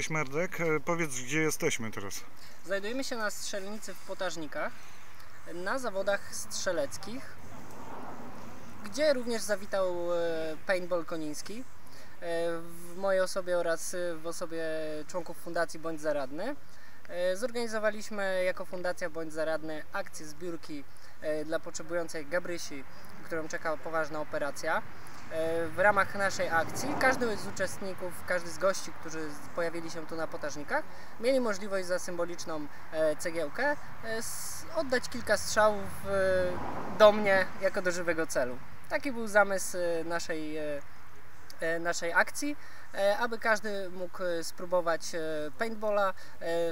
Cześć E, powiedz gdzie jesteśmy teraz. Znajdujemy się na strzelnicy w Potażnikach, na zawodach strzeleckich, gdzie również zawitał e, paintball koniński e, w mojej osobie oraz w osobie członków Fundacji Bądź Zaradny. Zorganizowaliśmy jako Fundacja Bądź Zaradny akcję zbiórki dla potrzebującej Gabrysi, którą czeka poważna operacja. E, W ramach naszej akcji każdy z uczestników, każdy z gości, którzy pojawili się tu na potażnikach, mieli możliwość za symboliczną e, cegiełkę e, oddać kilka strzałów do mnie jako do żywego celu. Taki był zamysł naszej, naszej akcji, e, aby każdy mógł e, spróbować e, paintballa e,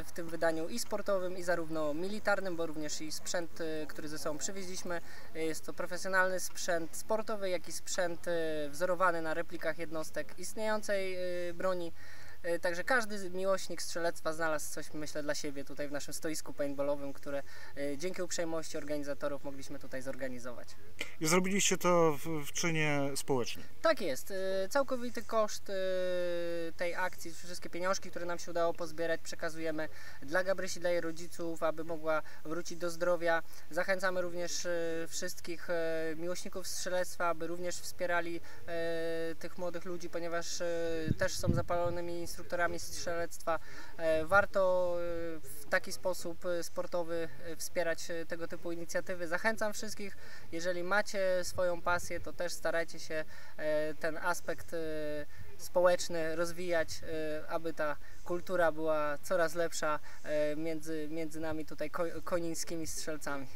w tym wydaniu i sportowym, i zarówno militarnym, bo również i sprzęt, e, który ze sobą przywieźliśmy. E, Jest to profesjonalny sprzęt sportowy, jak i sprzęt e, wzorowany na replikach jednostek istniejącej e, broni. E, Także każdy miłośnik strzelectwa znalazł coś, myślę, dla siebie tutaj w naszym stoisku paintballowym, które e, dzięki uprzejmości organizatorów mogliśmy tutaj zorganizować. I zrobiliście to w, w czynie społecznym. Tak jest. y, Całkowity koszt tej akcji, wszystkie pieniążki, które nam się udało pozbierać, przekazujemy dla Gabrysi, dla jej rodziców, aby mogła wrócić do zdrowia. Zachęcamy również wszystkich miłośników strzelectwa, aby również wspierali tych młodych ludzi, ponieważ też są zapalonymi instruktorami strzelectwa. E, Warto y, w taki sposób y, sportowy wspierać tego typu inicjatywy. Zachęcam wszystkich, jeżeli macie swoją pasję, to też starajcie się e, ten aspekt e, społeczny rozwijać, e, aby ta kultura była coraz lepsza e, między, między nami tutaj ko- konińskimi strzelcami.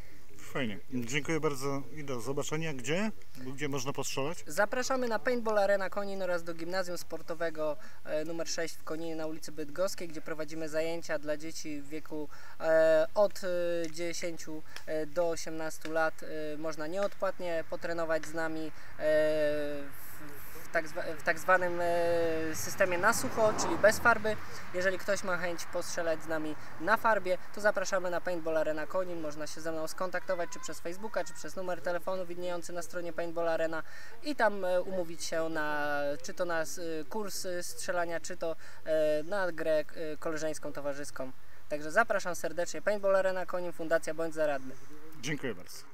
Fajnie. Dziękuję bardzo i do zobaczenia. Gdzie? Gdzie można postrzelać? Zapraszamy na Paintball Arena Konin oraz do Gimnazjum Sportowego e, numer 6 w Koninie na ulicy Bydgoskiej, gdzie prowadzimy zajęcia dla dzieci w wieku e, od e, 10 e, do 18 lat. Można nieodpłatnie potrenować z nami w, w, tak w tak zwanym e, systemie na sucho, czyli bez farby. Jeżeli ktoś ma chęć postrzelać z nami na farbie, to zapraszamy na Paintball Arena Konin. Można się ze mną skontaktować czy przez Facebooka, czy przez numer telefonu widniejący na stronie Paintball Arena i tam e, umówić się na czy to na s- kurs e, strzelania, czy to e, na grę e, koleżeńską, towarzyską. Także zapraszam serdecznie. Paintball Arena Konin, Fundacja Bądź Zaradny. Dziękuję bardzo.